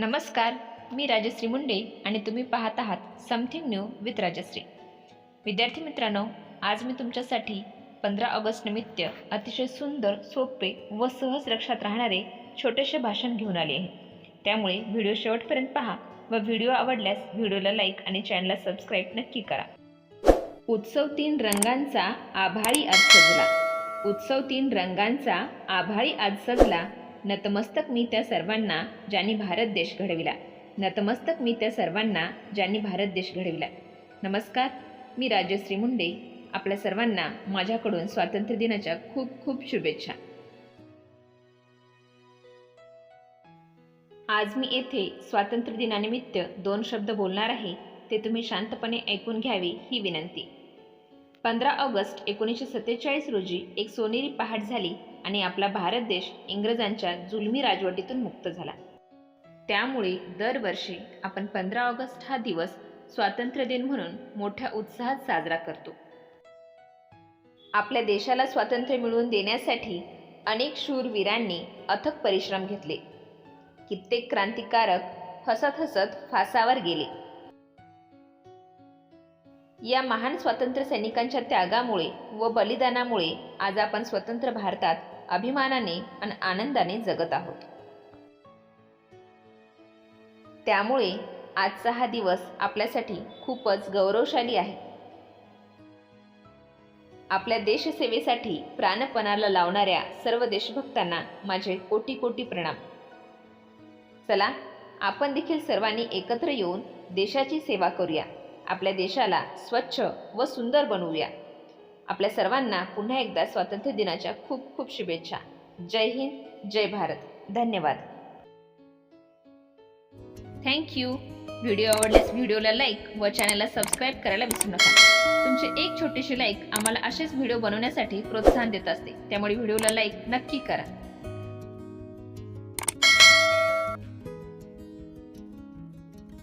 नमस्कार मी राजश्री मुंडे आणि तुम्ही पाहत आहात समथिंग न्यू विथ राजश्री. विद्यार्थी मित्रांनो आज मी तुमच्यासाठी पंधरा ऑगस्ट निमित्त अतिशय सुंदर सोपे व सहज लक्षात राहणारे छोटेसे भाषण घेऊन आले आहे. त्यामुळे व्हिडिओ शेवटपर्यंत पहा व व्हिडिओ आवडल्यास व्हिडिओला लाईक आणि चॅनलला सबस्क्राईब नक्की करा. उत्सव तीन रंगांचा आभारी आज सजला. उत्सव तीन रंगांचा आभारी आज सजला. नतमस्तक मी त्या सर्वांना ज्यांनी भारत देश घडविला. नतमस्तक मी त्या सर्वांना ज्यांनी भारत देश घडविला. नमस्कार मी राजश्री मुंडे. आपल्या सर्वांना माझ्याकडून स्वातंत्र्य दिनाच्या खूप खूप शुभेच्छा. आज मी येथे स्वातंत्र्य दिनानिमित्त दोन शब्द बोलणार आहे ते तुम्ही शांतपणे ऐकून घ्यावे ही विनंती. पंधरा ऑगस्ट एकोणीसशे सत्तेचाळीस रोजी एक सोनेरी पहाट झाली आणि आपला भारत देश इंग्रजांच्या जुलमी राजवटीतून मुक्त झाला. त्यामुळे दरवर्षी आपण पंधरा ऑगस्ट हा दिवस स्वातंत्र्य दिन म्हणून मोठ्या उत्साहात साजरा करतो. आपल्या देशाला स्वातंत्र्य मिळवून देण्यासाठी अनेक शूरवीरांनी अथक परिश्रम घेतले. कित्येक क्रांतिकारक हसत हसत फासावर गेले. या महान स्वातंत्र्य सैनिकांच्या त्यागामुळे व बलिदानामुळे आज आपण स्वतंत्र भारतात अभिमानाने आणि आनंदाने जगत आहोत. त्यामुळे आजचा हा दिवस आपल्यासाठी खूपच गौरवशाली आहे. आपल्या देशसेवेसाठी प्राणपणाला लावणाऱ्या सर्व देशभक्तांना माझे कोटी कोटी प्रणाम. चला आपण देखील सर्वांनी एकत्र येऊन देशाची सेवा करूया. आपल्या देशाला स्वच्छ व सुंदर बनवूया. आपल्या सर्वांना पुन्हा एकदा स्वातंत्र्य दिनाच्या खूप खूप शुभेच्छा. जय हिंद जय भारत. धन्यवाद. थँक्यू व्हिडिओ आवडल्यास व्हिडिओला लाईक व चॅनलला सबस्क्राईब करायला विसरू नका. तुमचे एक छोटीशी लाईक आम्हाला असेच व्हिडिओ बनवण्यासाठी प्रोत्साहन देत असते. त्यामुळे व्हिडिओला लाईक नक्की करा.